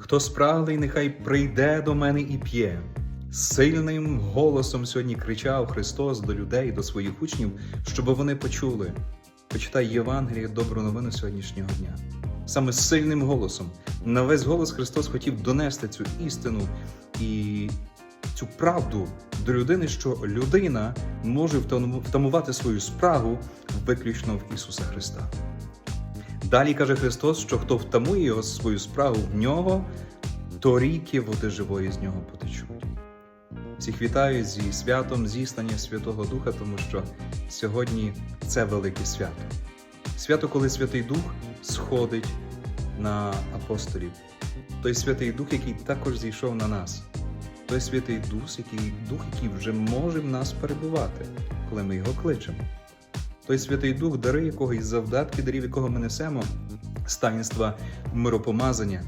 Хто спраглий, нехай прийде до мене і п'є. Сильним голосом сьогодні кричав Христос до людей, до своїх учнів, щоб вони почули. Почитай Євангеліє, добру новину сьогоднішнього дня. Саме сильним голосом на весь голос Христос хотів донести цю істину і цю правду до людини, що людина може втамувати свою спрагу виключно в Ісуса Христа. Далі каже Христос, що хто втамує його свою справу в нього, то ріки води живої з нього потечуть. Всіх вітаю зі святом зіснання Святого Духа, тому що сьогодні це велике свято. Свято, коли Святий Дух сходить на апостолів. Той Святий Дух, який також зійшов на нас. Той Святий Дух, який, Дух, який вже може в нас перебувати, коли ми його кличемо. Той Святий Дух, дари якого і завдатки дарів, якого ми несемо, з миропомазання,